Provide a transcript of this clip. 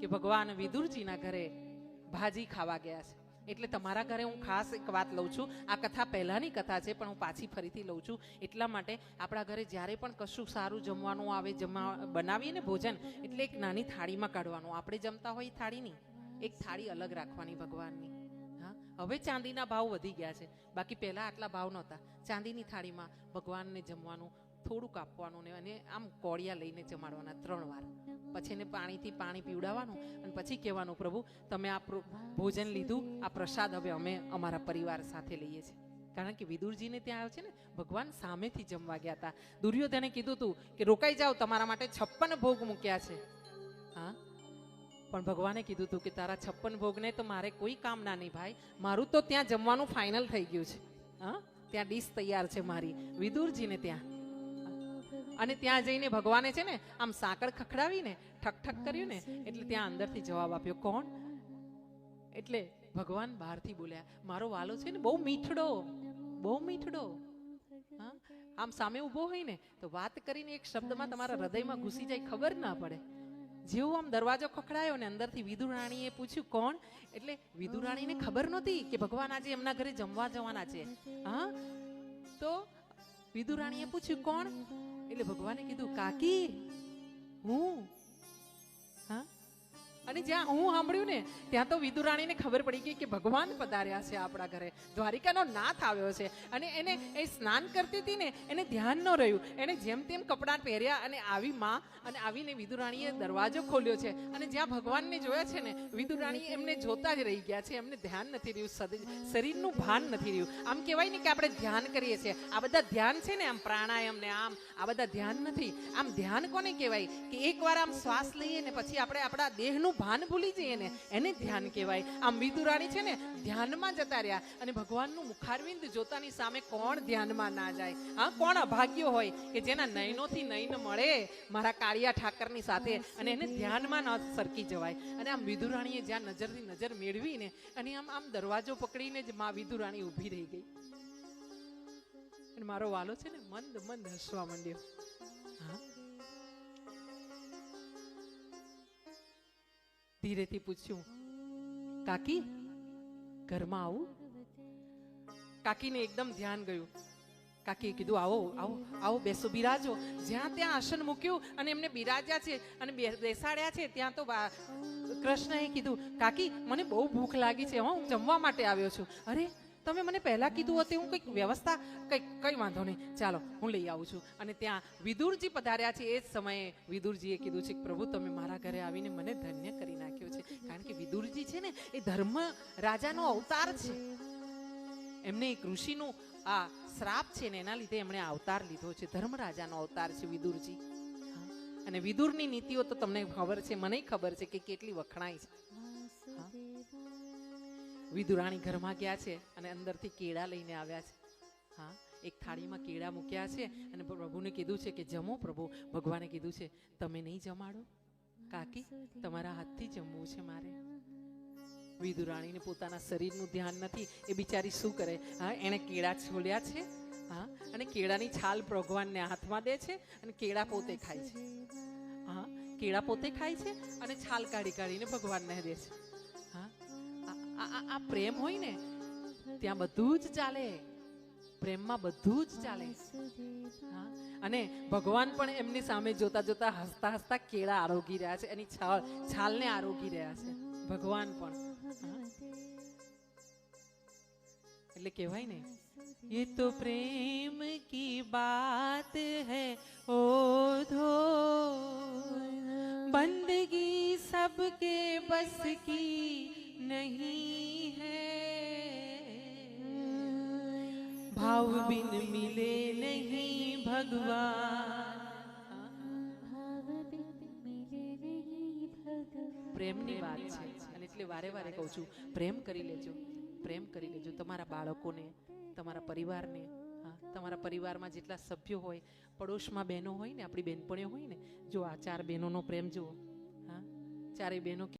કે ભગવાન વિદુરજીના ઘરે ભાજી ખાવા ગયા છે. એટલે તમારા ઘરે હું ખાસ એક વાત લઉં છું. આ કથા પહેલાંની કથા છે, પણ હું પાછી ફરીથી લઉં છું. એટલા માટે આપણા ઘરે જ્યારે પણ કશું સારું જમવાનું આવે, જમવા બનાવીએ ને ભોજન, એટલે એક નાની થાળીમાં કાઢવાનું. આપણે જમતા હોય એ થાળીની. એક થાળી અલગ રાખવાની ભગવાનની. હા? હવે ચાંદીના ભાવ વધી ગયા છે. બાકી પહેલાં આટલા ભાવ નહોતા. ચાંદીની થાળીમાં ભગવાનને જમવાનું થોડુંક આપવાનું ને અને આમ કોળિયા લઈને જમાડવાના ત્રણ વાર. પછી એને પાણીથી પાણી પીવડાવવાનું અને પછી કહેવાનું, પ્રભુ, તમે આ ભોજન લીધું, આ પ્રસાદ હવે અમે અમારા પરિવાર સાથે લઈએ છીએ. કારણ કે વિદુરજીને ત્યાં આવ્યો છે ને, ભગવાન સામેથી જમવા ગયા હતા. દુર્યોધને કીધું હતું કે, રોકાઈ જાઓ, તમારા માટે છપ્પન ભોગ મૂક્યા છે. હા? પણ ભગવાને કીધું હતું કે, તારા છપ્પન ભોગને તો મારે કોઈ કામ ના નહીં ભાઈ. મારું તો ત્યાં જમવાનું ફાઇનલ થઈ ગયું છે. હા? ત્યાં ડીશ તૈયાર છે મારી. વિદુરજીને ત્યાં અને ત્યાં જઈને ભગવાને છે ને આમ સાંકળ ખખડાવીને, ઠક ઠક કર્યું ને, એટલે ત્યાં અંદરથી જવાબ આપ્યો, કોણ? એટલે ભગવાન બહારથી બોલ્યા, મારો વાલો છે ને બહુ મીઠડો બહુ મીઠડો. આમ સામે ઊભો હોય ને તો વાત કરીને એક શબ્દમાં તમારા હૃદયમાં ઘૂસી જાય, ખબર ના પડે. જેવું આમ દરવાજો ખખડાયો ને અંદરથી વિદુરાણીએ પૂછ્યું, કોણ? એટલે વિદુરાણીને ખબર નહોતી કે ભગવાન આજે એમના ઘરે જમવા જવાના છે. હા? તો વિદુરાણીએ પૂછ્યું કોણ? એટલે ભગવાને કીધું કાકી હું. અને જ્યાં હું સાંભળ્યું ને, ત્યાં તો વિદુરાણીને ખબર પડી ગઈ કે ભગવાન પધાર્યા છે આપણા ઘરે. દ્વારિકાનો નાથ આવ્યો છે અને એને એ સ્નાન કરતી હતી ને, એને ધ્યાન ન રહ્યું. એને જેમ તેમ કપડાં પહેર્યા અને આવી માં અને આવીને વિદુરાણીએ દરવાજો ખોલ્યો છે. અને જ્યાં ભગવાનને જોયા છે ને, વિદુરાણી એમને જોતા જ રહી ગયા છે. એમને ધ્યાન નથી રહ્યું શરીરનું ભાન નથી રહ્યું. આમ કહેવાય ને કે આપણે ધ્યાન કરીએ છીએ. આ બધા ધ્યાન છે ને, આમ પ્રાણાયામ ને આમ, આ બધા ધ્યાન નથી. આમ ધ્યાન કોને કહેવાય? કે એકવાર આમ શ્વાસ લઈએ ને, પછી આપણે આપણા દેહનું ભાન ભૂલી જઈએ ને, એને ધ્યાન કહેવાય. આમ વિદુરાણી છે ને, ધ્યાનમાં જતા રહ્યા અને ભગવાનનું મુખારવિંદ જોતાની સામે કોણ ધ્યાનમાં ના જાય? હા, કોણ અભાગ્યો હોય કે જેના નયનોથી નયન મળે? મારા કાળિયા ઠાકરની સાથે અને એને ધ્યાનમાં ન સરકી જવાય. અને આમ વિદુરાણીએ જ્યાં નજરથી નજર મેળવીને અને આમ આમ દરવાજો પકડીને જ મા વિદુરાણી ઊભી રહી ગઈ. અને મારો વાલો છે ને, મંદ મંદ હસવા માંડ્યો. હા ધીરેથી પૂછ્યું, કાકી, ઘરમાં આવું? કાકીને એકદમ ધ્યાન ગયું. કાકીએ કીધું, આવો આવો આવો, બેસો, બિરાજો. જ્યાં ત્યાં આસન મૂક્યું અને એમને બિરાજ્યા છે અને બેસાડ્યા છે, ત્યાં તો કૃષ્ણએ કીધું, કાકી, મને બહુ ભૂખ લાગી છે, હું જમવા માટે આવ્યો છું. અરે, તમે મને પહેલા કીધું હતું હું કંઈક વ્યવસ્થા? કંઈક કંઈ વાંધો નહીં, ચાલો, હું લઈ આવું છું. અને ત્યાં વિદુરજી પધાર્યા છે, એ જ સમયે વિદુરજીએ કીધું છે કે પ્રભુ, તમે મારા ઘરે આવીને મને ધન્ય કરી નાખ્યો કારણ કે વિદુરજી છે ને, એ ધર્મ રાજાનો અવતાર છે. એમને એક ઋષિનું આ શ્રાપ છે ને, એના લીધે એમણે અવતાર લીધો છે. ધર્મરાજાનો અવતાર છે વિદુરજી. અને વિદુરની નીતિઓ તો તમને ખબર છે, મને ખબર છે કે કેટલી વખણાય છે. વિદુરાણી ઘરમાં ગયા છે અને અંદરથી કેળા લઈને આવ્યા છે. હા. એક થાળીમાં કેળા મૂક્યા છે અને પ્રભુને કીધું છે કે, જમો પ્રભુ. ભગવાને કીધું છે, તમે નહીં જમાડો. કાકી, તમારા હાથથી જમવું છે મારે. વિદુરાણીને પોતાના શરીરનું ધ્યાન નથી, એ બિચારી શું કરે? હા, એણે કેળા છોલ્યા છે, હા, અને કેળાની છાલ ભગવાનને હાથમાં દે છે અને કેળા પોતે ખાય છે. હા, કેળા પોતે ખાય છે અને છાલ કાઢી કાઢીને ભગવાનને દે છે. હા, આ- પ્રેમ હોય ને, ત્યાં બધું જ ચાલે. પ્રેમમાં બધું જ ચાલે હા અને ભગવાન પણ એમની સામે જોતા જોતા હસતા હસતા કેળા આરોગી રહ્યા છે એની છાલ છાલને આરોગી રહ્યા છે ભગવાન પણ હા. એટલે કહેવાય ને ये तो प्रेम की बात है ओ धो बंदगी सबके बस की नहीं है भाव बिन मिले नहीं भगवान પ્રેમની વાત છે અને એટલે વારે વારે કહું છું પ્રેમ કરી લેજો પ્રેમ કરી લેજો તમારા બાળકોને તમારા પરિવારને હા તમારા પરિવારમાં જેટલા સભ્યો હોય પડોશમાં બહેનો હોય ને આપણી બહેનપણીઓ હોય ને જો આ ચાર બહેનોનો પ્રેમ જુઓ હા ચારેય બહેનો